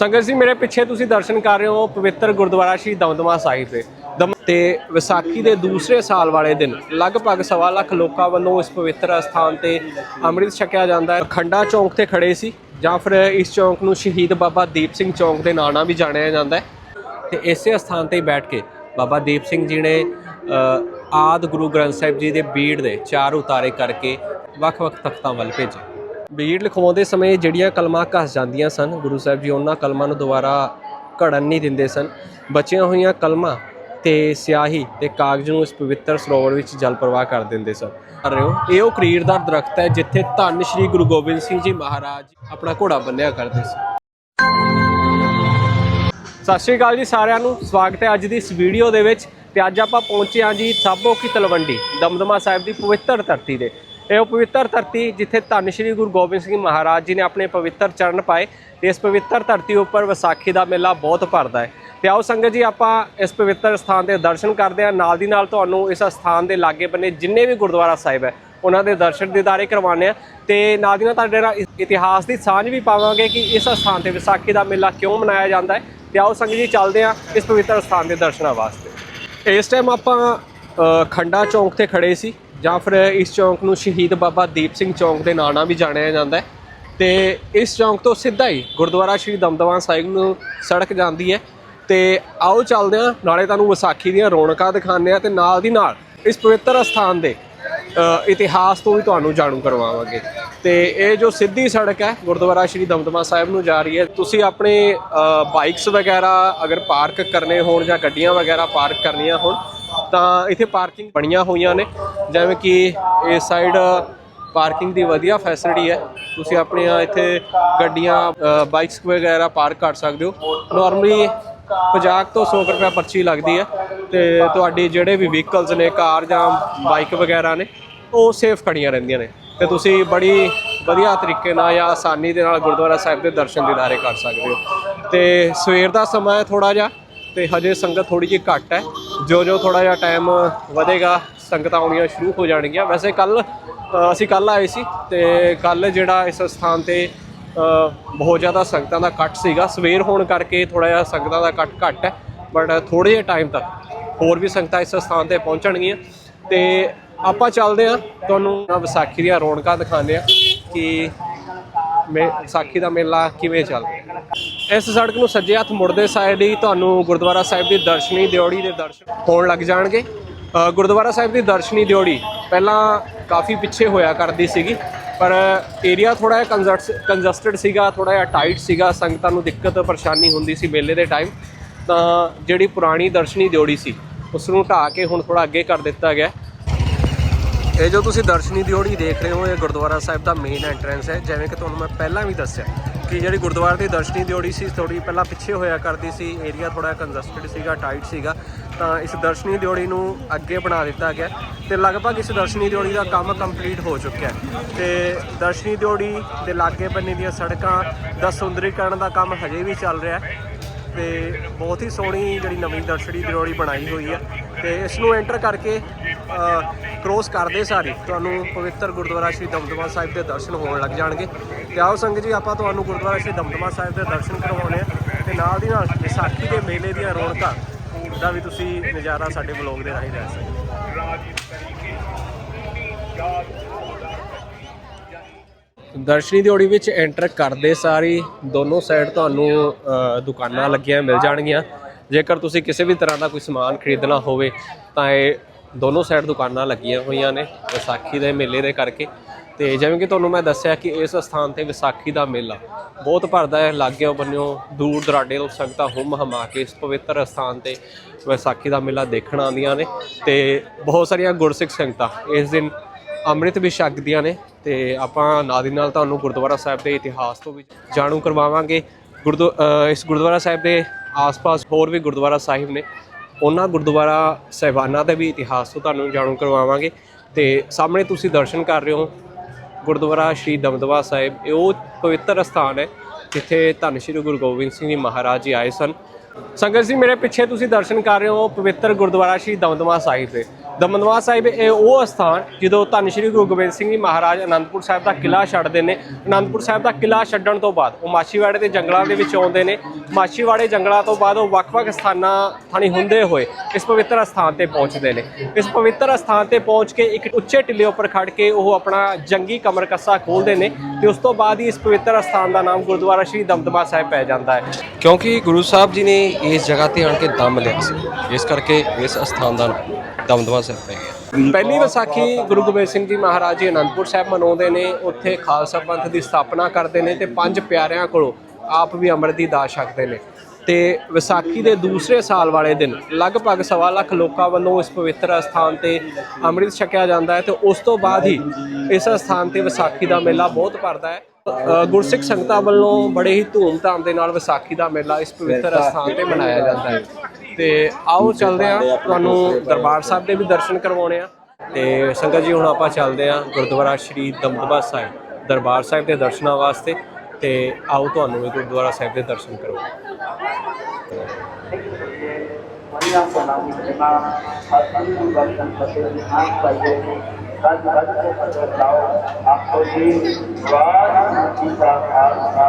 ਸੰਗਤ ਜੀ ਮੇਰੇ ਪਿੱਛੇ ਤੁਸੀਂ ਦਰਸ਼ਨ ਕਰ ਰਹੇ ਹੋ ਪਵਿੱਤਰ ਗੁਰਦੁਆਰਾ ਸ਼੍ਰੀ ਦਮਦਮਾ ਸਾਹਿਬ ਦੇ। ਦਮ ਤੇ ਵਿਸਾਖੀ ਦੇ ਦੂਸਰੇ ਸਾਲ ਵਾਲੇ ਦਿਨ ਲਗਭਗ ਸਵਾ ਲੱਖ ਲੋਕਾਂ ਵੱਲੋਂ ਇਸ ਪਵਿੱਤਰ ਅਸਥਾਨ ਤੇ ਅੰਮ੍ਰਿਤ ਛਕਿਆ ਜਾਂਦਾ ਹੈ। ਖੰਡਾ ਚੌਂਕ ਤੇ ਖੜੇ ਸੀ ਜਾਂ ਫਿਰ ਇਸ ਚੌਂਕ ਨੂੰ ਸ਼ਹੀਦ ਬਾਬਾ ਦੀਪ ਸਿੰਘ ਚੌਂਕ ਦੇ ਨਾਂ ਨਾਲ ਵੀ ਜਾਣਿਆ ਜਾਂਦਾ ਹੈ। ਤੇ ਇਸੇ ਅਸਥਾਨ ਤੇ ਬੈਠ ਕੇ ਬਾਬਾ ਦੀਪ ਸਿੰਘ ਜੀ ਨੇ ਅ, ਆਦ ਗੁਰੂ ਗ੍ਰੰਥ ਸਾਹਿਬ ਜੀ ਦੇ ਬੀੜ ਦੇ ਚਾਰ ਉਤਾਰੇ ਕਰਕੇ ਵੱਖ-ਵੱਖ ਤਖਤਾਂ ਵੱਲ ਭੇਜੇ ਬੀੜ ਲਿਖਵਾਉਂਦੇ ਸਮੇਂ ਜਿਹੜੀਆਂ ਕਲਮਾਂ ਘਸ ਜਾਂਦੀਆਂ ਸਨ, ਗੁਰੂ ਸਾਹਿਬ ਜੀ ਉਹਨਾਂ ਕਲਮਾਂ ਨੂੰ ਦੁਬਾਰਾ ਘੜਨ ਨਹੀਂ ਦਿੰਦੇ ਸਨ। ਬਚੀਆਂ ਹੋਈਆਂ ਕਲਮਾਂ ਤੇ ਸਿਆਹੀ ਤੇ ਕਾਗਜ਼ ਨੂੰ ਇਸ ਪਵਿੱਤਰ ਸਰੋਵਰ ਵਿੱਚ ਜਲ ਪ੍ਰਵਾਹ ਕਰ ਦਿੰਦੇ ਸਨ। ਕਰ ਰਹੇ ਹੋ? ਇਹ ਉਹ ਕਰੀਰ ਦਾ ਦਰਖਤ ਹੈ ਜਿੱਥੇ ਧੰਨ ਸ਼੍ਰੀ ਗੁਰੂ ਗੋਬਿੰਦ ਸਿੰਘ ਜੀ ਮਹਾਰਾਜ ਆਪਣਾ ਘੋੜਾ ਬੰਨਿਆ ਕਰਦੇ ਸੀ ਸਤਿ ਸ਼੍ਰੀ ਅਕਾਲ ਜੀ ਸਾਰਿਆਂ ਨੂੰ। ਸਵਾਗਤ ਹੈ ਅੱਜ ਦੀ ਇਸ ਵੀਡੀਓ ਦੇ ਵਿੱਚ ਤੇ ਅੱਜ ਆਪਾਂ ਪਹੁੰਚੇ ਹਾਂ ਜੀ ਸਾਬੋ ਕੀ ਤਲਵੰਡੀ, ਦਮਦਮਾ ਸਾਹਿਬ ਦੀ ਪਵਿੱਤਰ ਧਰਤੀ ਦੇ ਇਹ ਉਹ ਪਵਿੱਤਰ ਧਰਤੀ ਜਿੱਥੇ ਧੰਨ ਸ਼੍ਰੀ ਗੁਰੂ ਗੋਬਿੰਦ ਸਿੰਘ ਮਹਾਰਾਜ ਜੀ ਨੇ ਆਪਣੇ ਪਵਿੱਤਰ ਚਰਨ ਪਾਏ, ਤੇ ਇਸ ਪਵਿੱਤਰ ਧਰਤੀ ਉੱਪਰ ਵਿਸਾਖੀ ਦਾ ਮੇਲਾ ਬਹੁਤ ਭਰਦਾ ਹੈ। ਤੇ ਆਓ ਸੰਗਤ ਜੀ, ਆਪਾਂ ਇਸ ਪਵਿੱਤਰ ਸਥਾਨ ਦੇ ਦਰਸ਼ਨ ਕਰਦੇ ਹਾਂ। ਨਾਲ ਦੀ ਨਾਲ ਤੁਹਾਨੂੰ ਇਸ ਸਥਾਨ ਦੇ ਲਾਗੇ ਬੰਨੇ ਜਿੰਨੇ ਵੀ ਗੁਰਦੁਆਰਾ ਸਾਹਿਬ ਹੈ, ਉਹਨਾਂ ਦੇ ਦਰਸ਼ਨ ਦੀਦਾਰੇ ਕਰਵਾਉਂਦੇ ਆ ਤੇ ਨਾਲ ਦੀ ਨਾਲ ਤੁਹਾਡੇ ਨਾਲ ਇਤਿਹਾਸ ਦੀ ਸਾਂਝ ਵੀ ਪਾਵਾਂਗੇ ਕਿ ਇਸ ਸਥਾਨ ਤੇ ਵਿਸਾਖੀ ਦਾ ਮੇਲਾ ਕਿਉਂ ਮਨਾਇਆ ਜਾਂਦਾ ਹੈ। ਤੇ ਆਓ ਸੰਗਤ ਜੀ, ਚੱਲਦੇ ਆ ਇਸ ਪਵਿੱਤਰ ਸਥਾਨ ਦੇ ਦਰਸ਼ਨਾਂ ਵਾਸਤੇ। ਇਸ ਟਾਈਮ ਆਪਾਂ ਖੰਡਾ ਚੌਂਕ ਤੇ ਖੜੇ ਸੀ। ਜਾਂ ਫਿਰ ਇਸ ਚੌਂਕ ਨੂੰ ਸ਼ਹੀਦ ਬਾਬਾ ਦੀਪ ਸਿੰਘ ਚੌਂਕ ਦੇ ਨਾਂ ਨਾਲ ਵੀ ਜਾਣਿਆ ਜਾਂਦਾ ਹੈ। ਤੇ ਇਸ ਚੌਂਕ ਤੋਂ ਸਿੱਧਾ ਹੀ ਗੁਰਦੁਆਰਾ ਸ਼੍ਰੀ ਦਮਦਮਾ ਸਾਹਿਬ ਨੂੰ ਸੜਕ ਜਾਂਦੀ ਹੈ। ਤੇ ਆਓ ਚੱਲਦੇ ਆ ਨਾਲੇ ਤੁਹਾਨੂੰ ਵਿਸਾਖੀ ਦੀਆਂ ਰੌਣਕਾਂ ਦਿਖਾਉਂਦੇ ਆ ਤੇ ਨਾਲ ਦੀ ਨਾਲ ਇਸ ਪਵਿੱਤਰ ਸਥਾਨ ਦੇ ਇਤਿਹਾਸ ਤੋਂ ਵੀ ਤੁਹਾਨੂੰ ਜਾਣੂ ਕਰਵਾਵਾਂਗੇ। ਤੇ ਇਹ ਜੋ ਸਿੱਧੀ ਸੜਕ ਹੈ, ਗੁਰਦੁਆਰਾ ਸ਼੍ਰੀ ਦਮਦਮਾ ਸਾਹਿਬ ਨੂੰ ਜਾ ਰਹੀ ਹੈ। ਤੁਸੀਂ ਆਪਣੇ ਬਾਈਕਸ ਵਗੈਰਾ ਅਗਰ ਪਾਰਕ ਕਰਨੇ ਹੋਣ ਜਾਂ ਗੱਡੀਆਂ ਵਗੈਰਾ ਪਾਰਕ ਕਰਨੀਆਂ ਹੋਣ, ਤਾਂ ਇੱਥੇ ਪਾਰਕਿੰਗ ਬਣੀਆਂ ਹੋਈਆਂ ਨੇ। ਜਿਵੇਂ ਕਿ ਇਸ ਸਾਈਡ ਪਾਰਕਿੰਗ ਦੀ ਵਧੀਆ ਫੈਸਿਲਿਟੀ ਹੈ। ਤੁਸੀਂ ਆਪਣੀਆਂ ਇੱਥੇ ਗੱਡੀਆਂ ਬਾਈਕਸ ਵਗੈਰਾ ਪਾਰਕ ਕਰ ਸਕਦੇ ਹੋ। ਨਾਰਮਲੀ 50 ਤੋਂ 100 ਕੁ ਰੁਪਏ ਪਰਚੀ ਲੱਗਦੀ ਹੈ ਤੇ ਤੁਹਾਡੀ ਜਿਹੜੇ ਵੀ ਵਹੀਕਲਸ ਨੇ ਕਾਰ ਜਾਂ ਬਾਈਕ ਵਗੈਰਾ ਨੇ, ਉਹ ਸੇਫ ਖੜੀਆਂ ਰਹਿੰਦੀਆਂ ਨੇ। ਤੇ ਤੁਸੀਂ ਬੜੀ ਵਧੀਆ ਤਰੀਕੇ ਨਾਲ ਜਾਂ ਆਸਾਨੀ ਦੇ ਨਾਲ ਗੁਰਦੁਆਰਾ ਸਾਹਿਬ ਦੇ ਦਰਸ਼ਨ ਦੀਦਾਰੇ ਕਰ ਸਕਦੇ ਹੋ। ਤੇ ਸਵੇਰ ਦਾ ਸਮਾਂ ਹੈ ਥੋੜਾ ਜਿਹਾ ਤੇ ਹਜੇ ਸੰਗਤ ਥੋੜੀ ਜਿਹੀ ਘੱਟ ਹੈ। ਜੋ ਜੋ ਥੋੜਾ ਜਿਹਾ ਟਾਈਮ ਵਧੇਗਾ ਸੰਗਤਾਂ ਆਉਣੀਆਂ ਸ਼ੁਰੂ ਹੋ ਜਾਣਗੀਆਂ। ਵੈਸੇ ਕੱਲ ਅਸੀਂ ਕੱਲ ਆਏ ਸੀ ਤੇ ਕੱਲ ਜਿਹੜਾ ਇਸ ਸਥਾਨ ਤੇ ਬਹੁਤ ਜ਼ਿਆਦਾ ਸੰਗਤਾਂ ਦਾ ਇਕੱਠ ਸੀਗਾ। ਸਵੇਰ ਹੋਣ ਕਰਕੇ ਥੋੜਾ ਜਿਹਾ ਸੰਗਤਾਂ ਦਾ ਇਕੱਠ ਘੱਟ ਹੈ ਬਟ ਥੋੜੇ ਜਿਹੇ ਟਾਈਮ ਤੱਕ ਹੋਰ ਵੀ ਸੰਗਤਾਂ ਇਸ ਸਥਾਨ ਤੇ ਪਹੁੰਚਣਗੀਆਂ। ਤੇ ਆਪਾਂ ਚੱਲਦੇ ਆ ਤੁਹਾਨੂੰ ਵਿਸਾਖੀ ਦੀਆਂ ਰੌਣਕਾਂ ਦਿਖਾਉਂਦੇ ਆ ਕਿ ਮੇ, ਵਿਸਾਖੀ ਦਾ ਮੇਲਾ ਕਿਵੇਂ ਚੱਲਦਾ ਇਸ ਸੜਕ ਨੂੰ ਸੱਜੇ ਹੱਥ ਮੁੜਦੇ ਸਾਈਡ ਹੀ ਤੁਹਾਨੂੰ ਗੁਰਦੁਆਰਾ ਸਾਹਿਬ ਦੀ ਦਰਸ਼ਨੀ, ਦਿਓੜੀ ਦੇ ਦਰਸ਼ਨ ਹੋਣ ਲੱਗ ਜਾਣਗੇ। ਗੁਰਦੁਆਰਾ ਸਾਹਿਬ ਦੀ ਦਰਸ਼ਨੀ ਦਿਓੜੀ ਪਹਿਲਾਂ ਕਾਫੀ ਪਿੱਛੇ ਹੋਇਆ ਕਰਦੀ ਸੀਗੀ, ਪਰ ਏਰੀਆ ਥੋੜਾ ਜਿਹਾ ਕੰਜਸਟਡ ਸੀਗਾ ਥੋੜਾ ਜਿਹਾ ਟਾਈਟ ਸੀਗਾ, ਸੰਗਤਾਂ ਨੂੰ ਦਿੱਕਤ, ਪਰੇਸ਼ਾਨੀ ਹੁੰਦੀ ਸੀ ਮੇਲੇ ਦੇ ਟਾਈਮ ਤਾਂ ਜਿਹੜੀ ਪੁਰਾਣੀ ਦਰਸ਼ਨੀ ਦਿਓੜੀ ਸੀ ਉਸ ਨੂੰ ਢਾਹ ਕੇ ਹੁਣ ਥੋੜਾ ਅੱਗੇ ਕਰ ਦਿੱਤਾ ਗਿਆ। ਇਹ ਜੋ ਤੁਸੀਂ ਦਰਸ਼ਨੀ ਦਿਓੜੀ ਦੇਖ ਰਹੇ ਹੋ, ਇਹ ਗੁਰਦੁਆਰਾ ਸਾਹਿਬ ਦਾ ਮੇਨ ਐਂਟਰੈਂਸ ਹੈ। ਜਿਵੇਂ ਕਿ ਤੁਹਾਨੂੰ ਮੈਂ ਪਹਿਲਾਂ ਵੀ ਦੱਸਿਆ ਕਿ ਜਿਹੜੀ ਗੁਰਦੁਆਰੇ ਦੀ ਦਰਸ਼ਨੀ ਦਿਓੜੀ ਸੀ ਥੋੜੀ ਪਹਿਲਾਂ ਪਿੱਛੇ ਹੋਇਆ ਕਰਦੀ ਸੀ ਏਰੀਆ ਥੋੜਾ ਕੰਜਸਟਡ ਸੀਗਾ ਟਾਈਟ ਸੀਗਾ। ਤਾਂ ਇਸ ਦਰਸ਼ਨੀ ਦਿਓੜੀ ਨੂੰ ਅੱਗੇ ਬਣਾ ਦਿੱਤਾ ਗਿਆ ਤੇ ਲਗਭਗ ਇਸ ਦਰਸ਼ਨੀ ਦਿਓੜੀ ਦਾ ਕੰਮ ਕੰਪਲੀਟ ਹੋ ਚੁੱਕਿਆ ਹੈ। ਤੇ ਦਰਸ਼ਨੀ ਦਿਓੜੀ ਦੇ ਲਾਗੇ ਬੰਨੇ ਦੀਆਂ ਸੜਕਾਂ ਦਾ ਸੁੰਦਰੀਕਰਨ ਦਾ ਕੰਮ ਹਜੇ ਵੀ ਚੱਲ ਰਿਹਾ ਹੈ ਤੇ ਬਹੁਤ ਹੀ ਸੋਹਣੀ ਜਿਹੜੀ ਨਵੀਂ ਦਰਸ਼ਨੀ ਦਿਓੜੀ ਬਣਾਈ ਹੋਈ ਹੈ ਤੇ ਇਸ ਨੂੰ ਐਂਟਰ ਕਰਕੇ ਕ੍ਰੋਸ ਕਰਦੇ ਸਾਰੇ। ਤੁਹਾਨੂੰ ਪਵਿੱਤਰ ਗੁਰਦੁਆਰਾ ਸ਼੍ਰੀ ਦਮਦਮਾ ਸਾਹਿਬ ਦੇ ਦਰਸ਼ਨ ਹੋਣ ਲੱਗ ਜਾਣਗੇ। ਤੇ ਆਓ ਸੰਗਤ ਜੀ, ਆਪਾਂ ਤੁਹਾਨੂੰ ਗੁਰਦੁਆਰਾ ਸ਼੍ਰੀ ਦਮਦਮਾ ਸਾਹਿਬ ਦੇ ਦਰਸ਼ਨ ਕਰਵਾਉਣੇ ਆ ਤੇ ਨਾਲ ਦੀ ਨਾਲ ਵਿਸਾਖੀ ਦੇ ਮੇਲੇ ਦੀਆਂ ਰੌਣਕਾਂ ਦਾ ਵੀ ਤੁਸੀਂ ਨਜ਼ਾਰਾ ਸਾਡੇ ਬਲੌਗ ਦੇ ਰਾਹੀਂ ਲੈ ਸਕਦੇ ਹੋ। ਦਰਸ਼ਨੀ ਦਿਓੜੀ ਵਿੱਚ ਐਂਟਰ ਕਰਦੇ ਸਾਰੀ ਦੋਨੋਂ ਸਾਈਡ ਤੁਹਾਨੂੰ ਅ, ਦੁਕਾਨਾਂ ਲੱਗੀਆਂ ਮਿਲ ਜਾਣਗੀਆਂ। ਜੇਕਰ ਤੁਸੀਂ ਕਿਸੇ ਵੀ ਤਰ੍ਹਾਂ ਦਾ ਕੋਈ ਸਮਾਨ ਖਰੀਦਣਾ ਹੋਵੇ ਤਾਂ ਇਹ ਦੋਨੋਂ ਸਾਈਡ ਦੁਕਾਨਾਂ ਲੱਗੀਆਂ ਹੋਈਆਂ ਨੇ ਵਿਸਾਖੀ ਦੇ ਮੇਲੇ ਦੇ ਕਰਕੇ। ਤੇ ਜਿਵੇਂ ਕਿ ਤੁਹਾਨੂੰ ਮੈਂ ਦੱਸਿਆ ਕਿ ਇਸ ਸਥਾਨ ਤੇ ਵਿਸਾਖੀ ਦਾ ਮੇਲਾ ਬਹੁਤ ਭਰਦਾ ਹੈ, ਲਾਗਿਓ ਬੰਨਿਓ, ਦੂਰ ਦਰਾਡੇ ਤੋਂ ਸੰਗਤਾਂ ਹੁੰਮ ਹਮਾ ਕੇ ਇਸ ਪਵਿੱਤਰ ਸਥਾਨ ਤੇ ਵਿਸਾਖੀ ਦਾ ਮੇਲਾ ਦੇਖਣ ਆਉਂਦੀਆਂ ਨੇ ਤੇ ਬਹੁਤ ਸਾਰੀਆਂ ਗੁਰਸਿੱਖ ਸੰਗਤਾਂ ਇਸ ਦਿਨ ਅੰਮ੍ਰਿਤ ਵੀ ਛਕਦੀਆਂ ਨੇ ਤੇ ਆਪਾਂ ਨਾਲ ਦੀ ਨਾਲ ਤੁਹਾਨੂੰ ਗੁਰਦੁਆਰਾ ਸਾਹਿਬ ਦੇ ਇਤਿਹਾਸ ਤੋਂ ਵੀ ਜਾਣੂ ਕਰਵਾਵਾਂਗੇ। ਗੁਰਦੁ ਇਸ ਗੁਰਦੁਆਰਾ ਸਾਹਿਬ ਦੇ ਆਸ-ਪਾਸ ਹੋਰ ਵੀ ਗੁਰਦੁਆਰਾ ਸਾਹਿਬ ਨੇ। ਉਹਨਾਂ ਗੁਰਦੁਆਰਾ ਸਾਹਿਬਾਨਾਂ ਦੇ ਵੀ ਇਤਿਹਾਸ ਤੋਂ ਤੁਹਾਨੂੰ ਜਾਣੂ ਕਰਵਾਵਾਂਗੇ। ਤੇ ਸਾਹਮਣੇ ਤੁਸੀਂ ਦਰਸ਼ਨ ਕਰ ਰਹੇ ਹੋ ਗੁਰਦੁਆਰਾ ਸ਼੍ਰੀ ਦਮਦਮਾ ਸਾਹਿਬ, ਇਹ ਉਹ ਪਵਿੱਤਰ ਸਥਾਨ ਹੈ ਜਿੱਥੇ ਧੰਨ ਸ਼੍ਰੀ ਗੁਰੂ ਗੋਬਿੰਦ ਸਿੰਘ ਜੀ ਮਹਾਰਾਜ ਜੀ ਆਏ ਸਨ। ਸੰਗਤ ਜੀ, ਮੇਰੇ ਪਿੱਛੇ ਤੁਸੀਂ ਦਰਸ਼ਨ ਕਰ ਰਹੇ ਹੋ ਪਵਿੱਤਰ ਗੁਰਦੁਆਰਾ ਸ਼੍ਰੀ ਦਮਦਮਾ ਸਾਹਿਬ ਦੇ। ਦਮਦਮਾ ਸਾਹਿਬ, ਇਹ ਉਹ ਸਥਾਨ ਜਦੋਂ ਧੰਨ ਸ਼੍ਰੀ ਗੁਰੂ ਗੋਬਿੰਦ ਸਿੰਘ ਜੀ ਮਹਾਰਾਜ ਅਨੰਦਪੁਰ ਸਾਹਿਬ ਦਾ ਕਿਲਾ ਛੱਡਦੇ ਨੇ, ਅਨੰਦਪੁਰ ਸਾਹਿਬ ਦਾ ਕਿਲਾ ਛੱਡਣ ਤੋਂ ਬਾਅਦ ਉਹ ਮਾਛੀਵਾੜੇ ਦੇ ਜੰਗਲਾਂ ਦੇ ਵਿੱਚ ਆਉਂਦੇ ਨੇ। ਮਾਛੀਵਾੜੇ ਜੰਗਲਾਂ ਤੋਂ ਬਾਅਦ ਉਹ ਵੱਖ-ਵੱਖ ਸਥਾਨਾਂ ਥਾਣੀ ਹੁੰਦੇ ਹੋਏ ਇਸ ਪਵਿੱਤਰ ਸਥਾਨ ਤੇ ਪਹੁੰਚਦੇ ਨੇ। ਇਸ ਪਵਿੱਤਰ ਸਥਾਨ ਤੇ ਪਹੁੰਚ ਕੇ ਇੱਕ ਉੱਚੇ ਟਿੱਲੇ ਉੱਪਰ ਖੜ ਕੇ ਉਹ ਆਪਣਾ ਜੰਗੀ ਕਮਰ ਕੱਸਾ ਖੋਲਦੇ ਨੇ ਤੇ ਉਸ ਤੋਂ ਬਾਅਦ ਹੀ ਇਸ ਪਵਿੱਤਰ ਸਥਾਨ ਦਾ ਨਾਮ ਗੁਰਦੁਆਰਾ ਸ਼੍ਰੀ ਦਮਦਮਾ ਸਾਹਿਬ ਪੈ ਜਾਂਦਾ ਹੈ। ਕਿਉਂਕਿ ਗੁਰੂ ਸਾਹਿਬ ਜੀ ਨੇ ਇਸ ਜਗ੍ਹਾ ਤੇ ਆਣ ਕੇ ਦਮ ਲਿਆ ਸੀ ਇਸ ਕਰਕੇ ਇਸ ਅਸਥਾਨ ਦਾ ਨਾਮ ਦਮਦਮਾ ਸਾਹਿਬ ਪੈ ਗਿਆ। ਪਹਿਲੀ ਵਿਸਾਖੀ ਗੁਰੂ ਗੋਬਿੰਦ ਸਿੰਘ ਜੀ ਮਹਾਰਾਜ ਜੀ ਅਨੰਦਪੁਰ ਸਾਹਿਬ ਮਨਾਉਂਦੇ ਨੇ ਉੱਥੇ ਖਾਲਸਾ ਪੰਥ ਦੀ ਸਥਾਪਨਾ ਕਰਦੇ ਨੇ ਤੇ ਪੰਜ ਪਿਆਰਿਆਂ ਕੋਲੋਂ ਆਪ ਵੀ ਅੰਮ੍ਰਿਤ ਦੀ ਦਾਤ ਛਕਦੇ ਨੇ। ਤੇ ਵਿਸਾਖੀ ਦੇ ਦੂਸਰੇ ਸਾਲ ਵਾਲੇ ਦਿਨ ਲਗਭਗ ਸਵਾ ਲੱਖ ਲੋਕਾਂ ਵੱਲੋਂ ਇਸ ਪਵਿੱਤਰ ਅਸਥਾਨ ਤੇ ਅੰਮ੍ਰਿਤ ਛਕਿਆ ਜਾਂਦਾ ਹੈ ਤੇ ਉਸ ਤੋਂ ਬਾਅਦ ਹੀ ਇਸ ਅਸਥਾਨ ਤੇ ਵਿਸਾਖੀ ਦਾ ਮੇਲਾ ਬਹੁਤ ਭਰਦਾ ਹੈ। ਅ, ਗੁਰਸਿੱਖ ਸੰਗਤਾਂ ਵੱਲੋਂ ਬੜੇ ਹੀ ਧੂਮਧਾਮ ਦੇ ਨਾਲ ਵਿਸਾਖੀ ਦਾ ਮੇਲਾ ਇਸ ਪਵਿੱਤਰ ਅਸਥਾਨ ਤੇ ਮਨਾਇਆ ਜਾਂਦਾ ਹੈ। ਤੇ ਆਓ ਚੱਲਦੇ ਆ ਤੁਹਾਨੂੰ ਦਰਬਾਰ ਸਾਹਿਬ ਦੇ ਵੀ ਦਰਸ਼ਨ ਕਰਵਾਉਣੇ ਆ ਤੇ ਸੰਗਤ ਜੀ ਹੁਣ ਆਪਾਂ ਚੱਲਦੇ ਆ ਗੁਰਦੁਆਰਾ ਸ਼੍ਰੀ ਦਮਦਮਾ ਸਾਹਿਬ ਦਰਬਾਰ ਸਾਹਿਬ ਦੇ ਦਰਸ਼ਨਾਂ ਵਾਸਤੇ ਤੇ ਆਓ ਤੁਹਾਨੂੰ ਵੀ ਗੁਰਦੁਆਰਾ ਸਾਹਿਬ ਦੇ ਦਰਸ਼ਨ ਕਰਵਾਉਂ Maria Pranami Terima Hati Balikan Pasir Nang Bayu Dan Balikan Pasir Tau Aku di Luar Kita Asa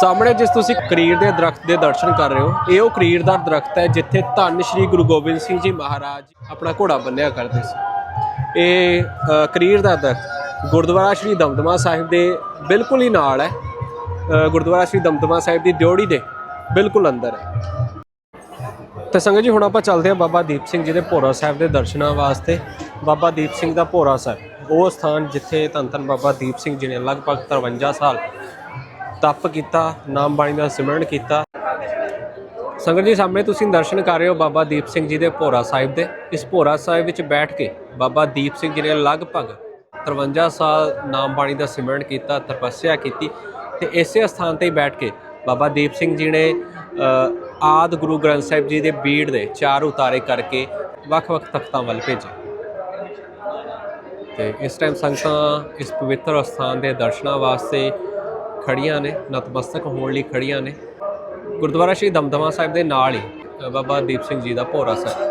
ਸਾਹਮਣੇ ਜਿਸ ਤੁਸੀਂ ਕਰੀਰ ਦੇ ਦਰਖਤ ਦੇ ਦਰਸ਼ਨ ਕਰ ਰਹੇ ਹੋ, ਇਹ ਉਹ ਕਰੀਰ ਦਾ ਦਰਖਤ ਹੈ ਜਿੱਥੇ ਧੰਨ ਸ਼੍ਰੀ ਗੁਰੂ ਗੋਬਿੰਦ ਸਿੰਘ ਜੀ ਮਹਾਰਾਜ ਆਪਣਾ ਘੋੜਾ ਬੰਨਿਆ ਕਰਦੇ ਸੀ। ਇਹ ਕਰੀਰ ਦਾ ਦਰਖਤ ਗੁਰਦੁਆਰਾ ਸ਼੍ਰੀ ਦਮਦਮਾ ਸਾਹਿਬ ਦੇ ਬਿਲਕੁਲ ਹੀ ਨਾਲ ਹੈ। ਗੁਰਦੁਆਰਾ ਸ਼੍ਰੀ ਦਮਦਮਾ ਸਾਹਿਬ ਦੀ ਦਿਉੜੀ ਦੇ ਬਿਲਕੁਲ ਅੰਦਰ ਹੈ। ਤੇ ਸੰਗਤ ਜੀ, ਹੁਣ ਆਪਾਂ ਚੱਲਦੇ ਹਾਂ ਬਾਬਾ ਦੀਪ ਸਿੰਘ ਜੀ ਦੇ ਭੋਰਾ ਸਾਹਿਬ ਦੇ ਦਰਸ਼ਨਾਂ ਵਾਸਤੇ। ਬਾਬਾ ਦੀਪ ਸਿੰਘ ਦਾ ਭੋਰਾ ਸਾਹਿਬ, ਉਹ ਸਥਾਨ ਜਿੱਥੇ ਧੰਨ ਧੰਨ ਬਾਬਾ ਦੀਪ ਸਿੰਘ ਜੀ ਨੇ ਲਗਭਗ 53 ਸਾਲ ਤਪ ਕੀਤਾ ਨਾਮ ਬਾਣੀ ਦਾ ਸਿਮਰਨ ਕੀਤਾ। ਸੰਗਤ ਜੀ ਸਾਹਮਣੇ ਤੁਸੀਂ ਦਰਸ਼ਨ ਕਰ ਰਹੇ ਹੋ ਬਾਬਾ ਦੀਪ ਸਿੰਘ ਜੀ ਦੇ ਭੋਰਾ ਸਾਹਿਬ ਦੇ। ਇਸ ਭੋਰਾ ਸਾਹਿਬ ਵਿੱਚ ਬੈਠ ਕੇ ਬਾਬਾ ਦੀਪ ਸਿੰਘ ਜੀ ਨੇ ਲਗਭਗ 53 ਸਾਲ ਨਾਮ ਬਾਣੀ ਦਾ ਸਿਮਰਨ ਕੀਤਾ ਤਪੱਸਿਆ ਕੀਤੀ ਤੇ ਇਸੇ ਸਥਾਨ ਤੇ ਹੀ ਬੈਠ ਕੇ ਬਾਬਾ ਦੀਪ ਸਿੰਘ ਜੀ ਨੇ ਅ, ਆਦ ਗੁਰੂ ਗ੍ਰੰਥ ਸਾਹਿਬ ਜੀ ਦੇ ਬੀੜ ਦੇ ਚਾਰ ਉਤਾਰੇ ਕਰਕੇ ਵੱਖ-ਵੱਖ ਤਖਤਾਂ ਵੱਲ ਭੇਜੇ। ਤੇ ਇਸ ਟਾਈਮ ਸੰਗਤਾਂ ਇਸ ਪਵਿੱਤਰ ਸਥਾਨ ਦੇ ਦਰਸ਼ਨਾਂ ਵਾਸਤੇ ਖੜੀਆਂ ਨੇ, ਨਤਮਸਤਕ ਹੋਣ ਲਈ ਖੜੀਆਂ ਨੇ। ਗੁਰਦੁਆਰਾ ਸ਼੍ਰੀ ਦਮਦਮਾ ਸਾਹਿਬ ਦੇ ਨਾਲ ਹੀ ਬਾਬਾ ਦੀਪ ਸਿੰਘ ਜੀ ਦਾ ਭੋਰਾ ਸਾਹਿਬ।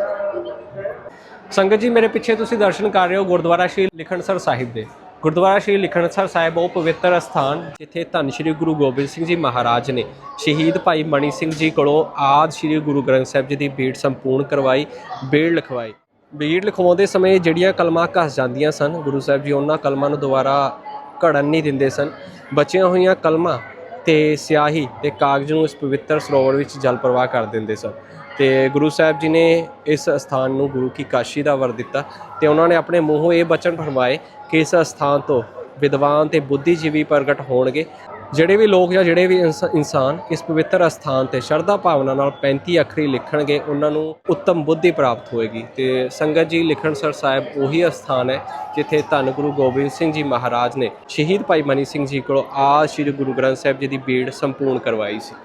ਸੰਗਤ ਜੀ, ਮੇਰੇ ਪਿੱਛੇ ਤੁਸੀਂ ਦਰਸ਼ਨ ਕਰ ਰਹੇ ਹੋ ਗੁਰਦੁਆਰਾ ਸ਼੍ਰੀ ਲਿਖਣਸਰ ਸਾਹਿਬ ਦੇ। ਗੁਰਦੁਆਰਾ ਸ਼੍ਰੀ ਲਿਖਣਸਰ ਸਾਹਿਬ ਉਹ ਪਵਿੱਤਰ ਸਥਾਨ, ਜਿੱਥੇ ਧੰਨ ਸ਼੍ਰੀ ਗੁਰੂ ਗੋਬਿੰਦ ਸਿੰਘ ਜੀ ਮਹਾਰਾਜ ਨੇ ਸ਼ਹੀਦ ਭਾਈ ਮਣੀ ਸਿੰਘ ਜੀ ਕੋਲੋਂ ਆਦ ਸ਼੍ਰੀ ਗੁਰੂ ਗ੍ਰੰਥ ਸਾਹਿਬ ਜੀ ਦੀ ਬੀੜ ਸੰਪੂਰਨ ਕਰਵਾਈ, ਬੀੜ ਲਿਖਵਾਈ। ਬੀੜ ਲਿਖਵਾਉਂਦੇ ਸਮੇਂ ਜਿਹੜੀਆਂ ਕਲਮਾਂ ਘਸ ਜਾਂਦੀਆਂ ਸਨ, ਗੁਰੂ ਸਾਹਿਬ ਜੀ ਉਹਨਾਂ ਕਲਮਾਂ ਨੂੰ ਦੁਬਾਰਾ ਘੜਨ ਨਹੀਂ ਦਿੰਦੇ ਸਨ। ਬਚੀਆਂ ਹੋਈਆਂ ਕਲਮਾਂ ਤੇ ਸਿਆਹੀ ਤੇ ਕਾਗਜ਼ ਨੂੰ ਇਸ ਪਵਿੱਤਰ ਸਰੋਵਰ ਵਿੱਚ ਜਲ ਪ੍ਰਵਾਹ ਕਰ ਦਿੰਦੇ ਸਨ। ਤੇ ਗੁਰੂ ਸਾਹਿਬ ਜੀ ਨੇ ਇਸ ਸਥਾਨ ਨੂੰ ਗੁਰੂ ਕੀ ਕਾਸ਼ੀ ਦਾ ਵਰ ਦਿੱਤਾ ਤੇ ਉਹਨਾਂ ਨੇ ਆਪਣੇ ਮੂੰਹੋਂ ਇਹ ਬਚਨ ਫਰਮਾਏ ਕਿ ਇਸ ਸਥਾਨ ਤੋਂ ਵਿਦਵਾਨ ਤੇ ਬੁੱਧੀਜੀਵੀ ਪ੍ਰਗਟ ਹੋਣਗੇ। ਜਿਹੜੇ ਵੀ ਲੋਕ ਜਾਂ ਜਿਹੜੇ ਵੀ ਇਨਸ- ਇਨਸਾਨ ਇਸ ਪਵਿੱਤਰ ਅਸਥਾਨ ਤੇ ਸ਼ਰਧਾ ਭਾਵਨਾ ਨਾਲ 35 ਅੱਖਰੀ ਲਿਖਣਗੇ, ਉਹਨਾਂ ਨੂੰ ਉੱਤਮ ਬੁੱਧੀ ਪ੍ਰਾਪਤ ਹੋਏਗੀ। ਤੇ ਸੰਗਤ ਜੀ ਲਿਖਣਸਰ ਸਾਹਿਬ, ਉਹੀ ਅਸਥਾਨ ਹੈ ਜਿੱਥੇ ਧੰਨ ਗੁਰੂ ਗੋਬਿੰਦ ਸਿੰਘ ਜੀ ਮਹਾਰਾਜ ਨੇ ਸ਼ਹੀਦ ਭਾਈ ਮਨੀ ਸਿੰਘ ਜੀ ਕੋਲੋਂ ਆ ਸ੍ਰੀ ਗੁਰੂ ਗ੍ਰੰਥ ਸਾਹਿਬ ਜੀ ਦੀ ਬੀੜ ਸੰਪੂਰਨ ਕਰਵਾਈ ਸੀ।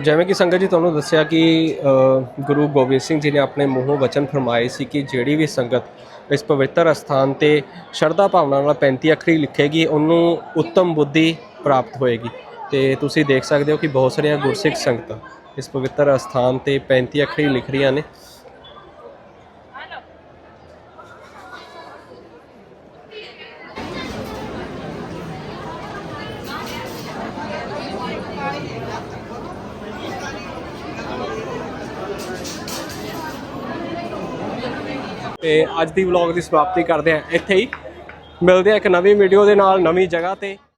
ਜਿਵੇਂ ਕਿ ਸੰਗਤ ਜੀ ਤੁਹਾਨੂੰ ਦੱਸਿਆ ਕਿ ਗੁਰੂ ਗੋਬਿੰਦ ਸਿੰਘ ਜੀ ਨੇ ਆਪਣੇ ਮੂੰਹੋਂ ਵਚਨ ਫਰਮਾਏ ਸੀ ਕਿ ਜਿਹੜੀ ਵੀ ਸੰਗਤ ਇਸ ਪਵਿੱਤਰ ਅਸਥਾਨ ਤੇ ਸ਼ਰਧਾ ਭਾਵਨਾ ਨਾਲ 35 ਅੱਖਰੀ ਲਿਖੇਗੀ, ਉਹਨੂੰ ਉੱਤਮ ਬੁੱਧੀ ਪ੍ਰਾਪਤ ਹੋਏਗੀ। ਤੇ ਤੁਸੀਂ ਦੇਖ ਸਕਦੇ ਹੋ ਕਿ ਬਹੁਤ ਸਾਰੀਆਂ ਗੁਰਸਿੱਖ ਸੰਗਤਾਂ ਇਸ ਪਵਿੱਤਰ ਅਸਥਾਨ ਤੇ 35 ਅੱਖਰੀ ਲਿਖ ਰਹੀਆਂ ਨੇ। ਤੇ ਅੱਜ ਦੀ ਵਲੌਗ ਦੀ ਸਮਾਪਤੀ ਕਰਦੇ ਹਾਂ ਇੱਥੇ ਹੀ। ਮਿਲਦੇ ਹਾਂ ਇੱਕ ਨਵੀਂ ਵੀਡੀਓ ਦੇ ਨਾਲ ਨਵੀਂ ਜਗ੍ਹਾ ਤੇ।